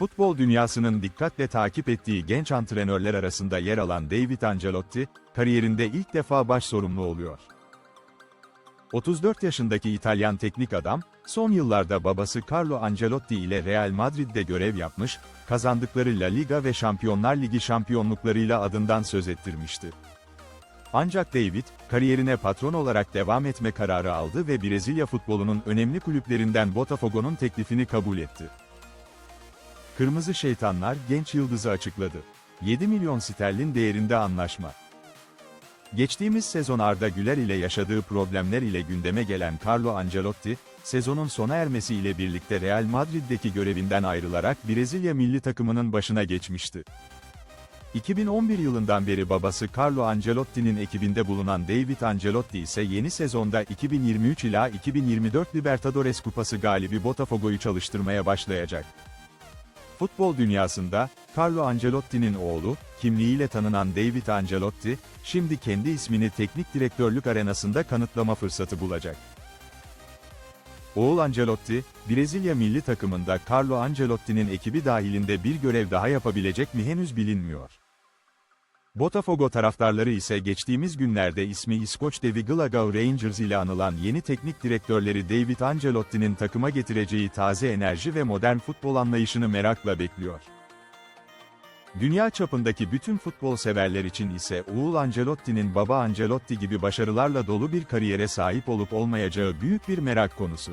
Futbol dünyasının dikkatle takip ettiği genç antrenörler arasında yer alan David Ancelotti, kariyerinde ilk defa baş sorumlu oluyor. 34 yaşındaki İtalyan teknik adam, son yıllarda babası Carlo Ancelotti ile Real Madrid'de görev yapmış, kazandıkları La Liga ve Şampiyonlar Ligi şampiyonluklarıyla adından söz ettirmişti. Ancak David, kariyerine patron olarak devam etme kararı aldı ve Brezilya futbolunun önemli kulüplerinden Botafogo'nun teklifini kabul etti. Kırmızı Şeytanlar genç yıldızı açıkladı. 7 milyon sterlin değerinde anlaşma. Geçtiğimiz sezon Arda Güler ile yaşadığı problemler ile gündeme gelen Carlo Ancelotti, sezonun sona ermesiyle birlikte Real Madrid'deki görevinden ayrılarak Brezilya milli takımının başına geçmişti. 2011 yılından beri babası Carlo Ancelotti'nin ekibinde bulunan David Ancelotti ise yeni sezonda 2023 ila 2024 Libertadores Kupası galibi Botafogo'yu çalıştırmaya başlayacak. Futbol dünyasında, Carlo Ancelotti'nin oğlu, kimliğiyle tanınan David Ancelotti, şimdi kendi ismini teknik direktörlük arenasında kanıtlama fırsatı bulacak. Oğul Ancelotti, Brezilya milli takımında Carlo Ancelotti'nin ekibi dahilinde bir görev daha yapabilecek mi henüz bilinmiyor. Botafogo taraftarları ise geçtiğimiz günlerde ismi İskoç devi Glasgow Rangers ile anılan yeni teknik direktörleri David Ancelotti'nin takıma getireceği taze enerji ve modern futbol anlayışını merakla bekliyor. Dünya çapındaki bütün futbol severler için ise oğul Ancelotti'nin baba Ancelotti gibi başarılarla dolu bir kariyere sahip olup olmayacağı büyük bir merak konusu.